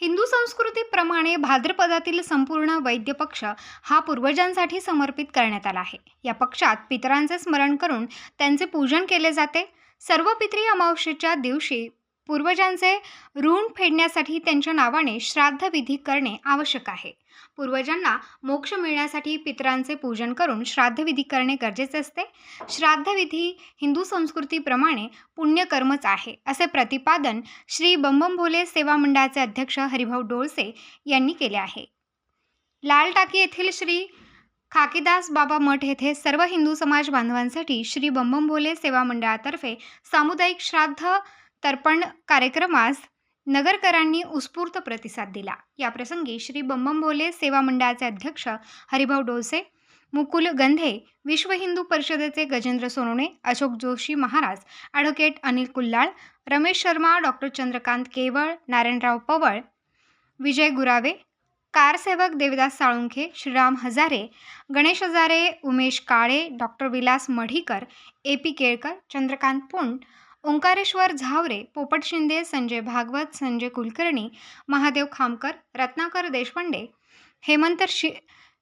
हिंदू संस्कृतीप्रमाणे भाद्रपदातील संपूर्ण वैद्य पक्ष हा पूर्वजांसाठी समर्पित करण्यात आला आहे. या पक्षात पितरांचे स्मरण करून त्यांचे पूजन केले जाते. सर्व पितरी अमावस्येच्या दिवशी पूर्वजांचे ऋण फेडण्यासाठी त्यांच्या नावाने श्राद्धविधी करणे आवश्यक आहे. पूर्वजांना मोक्ष मिळण्यासाठी पितरांचे पूजन करून श्राद्धविधी करणे गरजेचे असते. श्राद्धविधी हिंदू संस्कृतीप्रमाणे पुण्यकर्मच आहे असे प्रतिपादन श्री बंबम भोले सेवा मंडळाचे अध्यक्ष हरिभाऊ डोळसे यांनी केले आहे. लाल टाकी येथील श्री खाकीदास बाबा मठ येथे सर्व हिंदू समाज बांधवांसाठी श्री बंबम भोले सेवा मंडळातर्फे सामुदायिक श्राद्ध तर्पण कार्यक्रमास नगरकरांनी उत्स्फूर्त प्रतिसाद दिला. याप्रसंगी श्री बंबम भोले सेवा मंडळाचे अध्यक्ष हरिभाऊ डोसे मुकुल गंधे विश्व हिंदू परिषदेचे गजेंद्र सोनवणे अशोक जोशी महाराज ॲडव्होकेट अनिल कुल्लाळ रमेश शर्मा डॉक्टर चंद्रकांत केवळ नारायणराव पवळ विजय गुरावे कारसेवक Devdas Salunkhe Shriram Hazare Ganesh Hazare Umesh Kale doctor Vilas Madhikar A P Kelkar Chandrakant Pund Omkareshwar Zaware Popat Shinde Sanjay Bhagwat Sanjay Kulkarni Mahadev Khamkar Ratnakar Deshpande Hemant शि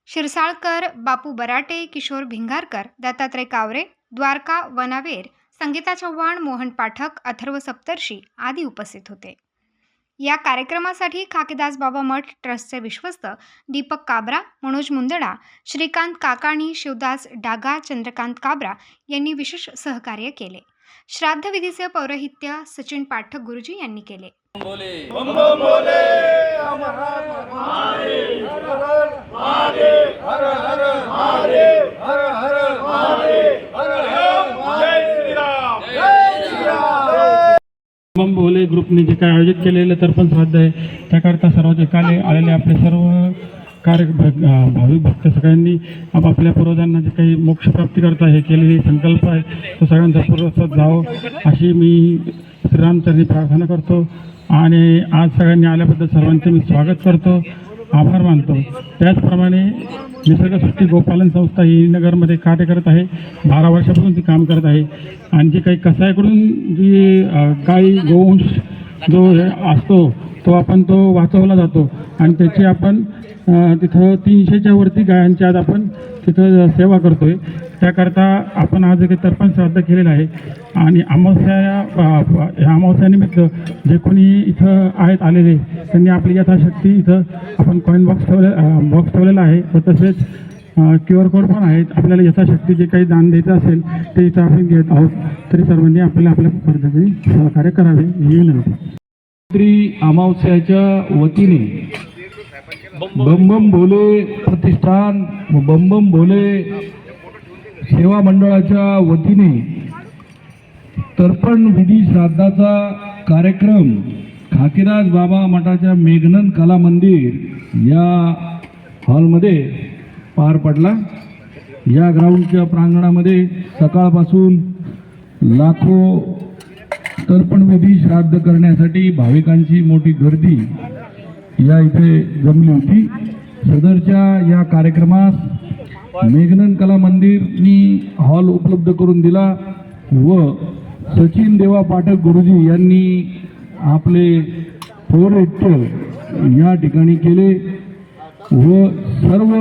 शिरसाळकर बापू बराटे किशोर भिंगारकर दत्तात्रय कावरे द्वारका वनावेर संगीता चव्हाण मोहन पाठक अथर्व सप्तर्षी आदी उपस्थित होते. या कार्यक्रमासाठी खाकेदास बाबा मठ ट्रस्टचे विश्वस्त दीपक काबरा मनोज मुंदडा श्रीकांत काकाणी शिवदास डागा चंद्रकांत काबरा यांनी विशेष सहकार्य केले. श्राद्धविधीचे पौरोहित्य सचिन पाठक गुरुजी यांनी केले. बम बोले. ग्रुपने जे काय आयोजित केलेलं तर्पण श्राद्ध आहे. त्याकरता सर्व जे काले आलेले आपले सर्व कार्य भ- भाविक भक्त सगळ्यांनी आपापल्या पूर्वजांना जे काही मोक्षप्राप्ती करता हे केलेली संकल्प आहे तो सगळ्यांचा पूर्वसात जावं. अशी मी श्रीरामचरणी प्रार्थना करतो आणि आज सगळ्यांनी आल्याबद्दल सर्वांचे मी स्वागत करतो. आभार मानतो. त्याचप्रमाणे निसर्गसृष्टी गोपालन संस्था ही नगरमध्ये कार्य करत आहे बारा वर्षापासून ती काम करत आहे. आणि जे काही कसायकडून जी गाई गोवंश जो हे असतो तो आपण तो वाचवला जातो. आणि त्याची आपण तिथं तीनशेच्या वरती गायांची आज आपण तिथं सेवा करतो आहे त्याकरता आपण आज एक तर्पण श्राद्ध केलेलं आहे. आणि अमावस्या अ, अमावस्यानिमित्त जे कोणी इथं आहेत आलेले त्यांनी आपली यथाशक्ती इथं आपण कॉईन बॉक्स ठेवले बॉक्स ठेवलेला आहे. व तसेच क्यू आर कोड पण आहेत. आपल्याला यथाशक्ती जे काही दान द्यायचं असेल ते इथं आपण घेत आहोत. तरी सर्वांनी आपल्याला आपल्या पद्धतीने सहकार्य करावे. ही विनंती अमावस्याच्या वतीने बंबम भोले प्रतिष्ठान बमबम भोले सेवा मंडळाच्या वतीने तर्पण विधी श्राद्धाचा कार्यक्रम खाकीराज बाबा मठाच्या मेघनंद कला मंदिर या हॉलमध्ये पार पडला. या ग्राउंडच्या प्रांगणामध्ये सकाळपासून लाखो तर्पणविधी श्राद्ध करण्यासाठी भाविकांची मोठी गर्दी या इथे जमली होती. सदरच्या या कार्यक्रमास मेघनन कला मंदिरनी हॉल उपलब्ध करून दिला व सचिन देवा पाठक गुरुजी यांनी आपले पौरहित्य या ठिकाणी केले व सर्व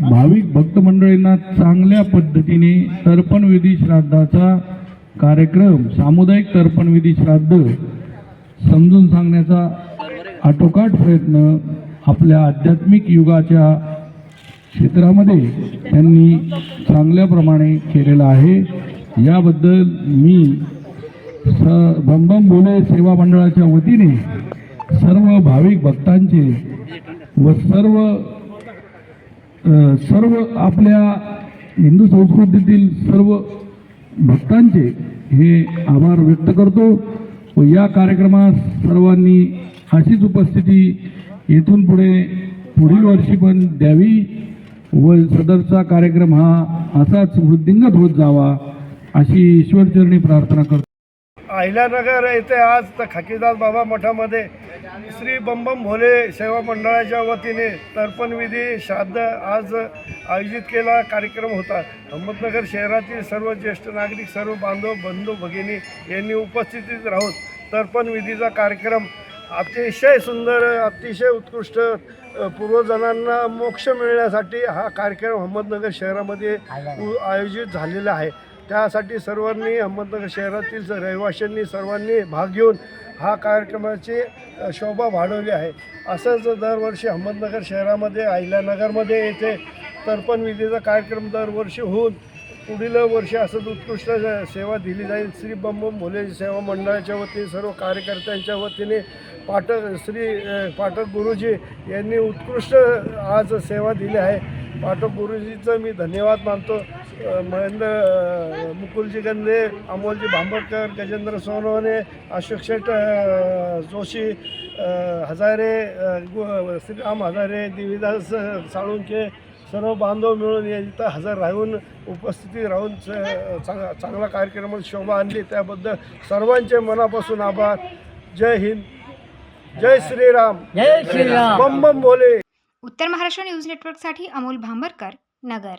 भाविक भक्त मंडळींना चांगल्या पद्धतीने तर्पणविधी श्राद्धाचा कार्यक्रम सामुदायिक तर्पणविधी श्राद्ध समजून सांगण्याचा आटोकाट प्रयत्न आपल्या आध्यात्मिक युगाच्या क्षेत्रामध्ये त्यांनी चांगल्याप्रमाणे केलेला आहे. याबद्दल मी स बंबम बोले सेवा मंडळाच्या वतीने सर्व भाविक भक्तांचे व सर्व सर्व आपल्या हिंदू संस्कृतीतील सर्व भक्तांचे हे आभार व्यक्त करतो. व या कार्यक्रमास सर्वांनी अशीच उपस्थिती येथून पुढे पुढील वर्षी पण द्यावी व सदरचा कार्यक्रम हा असाच वृद्धिंगत होत जावा अशी ईश्वरचरणी प्रार्थना करतो. अहिल्यानगर येथे आज तर खाकीदास बाबा मठामध्ये श्री बंबम भोले सेवा मंडळाच्या वतीने तर्पणविधी श्राद्ध आज आयोजित केला कार्यक्रम होता. अहमदनगर शहरातील सर्व ज्येष्ठ नागरिक सर्व बांधव बंधू भगिनी यांनी उपस्थितीत राहून तर्पणविधीचा कार्यक्रम अतिशय सुंदर अतिशय उत्कृष्ट पूर्वजनांना मोक्ष मिळण्यासाठी हा कार्यक्रम अहमदनगर शहरामध्ये आयोजित झालेला आहे. त्यासाठी सर्वांनी अहमदनगर शहरातील रहिवाशांनी सर्वांनी भाग घेऊन हा कार्यक्रमाची शोभा वाढवली आहे. असंच दरवर्षी अहमदनगर शहरामध्ये अहिल्यानगरमध्ये येथे तर्पण विधीचा कार्यक्रम दरवर्षी होऊन पुढील वर्षी असंच उत्कृष्ट सेवा दिली जाईल. श्री बंबम भोले सेवा मंडळाच्या वतीने सर्व कार्यकर्त्यांच्या वतीने पाठक श्री पाठक गुरुजी यांनी उत्कृष्ट आज सेवा दिली आहे. पाठक गुरुजीचं मी धन्यवाद मानतो. महेंद्र मुकुलजी गंधे अमोलजी भांबरकर गजेंद्र सोनवणे अशोक शेठ अ, जोशी हजारे श्रीराम हजारे देवीदास साळुंके सर्व बांधव मिळून या इथं हजर राहून उपस्थिती राहून च- चांग- चांगला कार्यक्रमात शोभा आणली. त्याबद्दल सर्वांचे मनापासून आभार. जय हिंद. जय श्रीराम. जय श्रीराम. बम बम भोले उत्तर महाराष्ट्र न्यूज नेटवर्कसाठी अमोल भांबरकर नगर.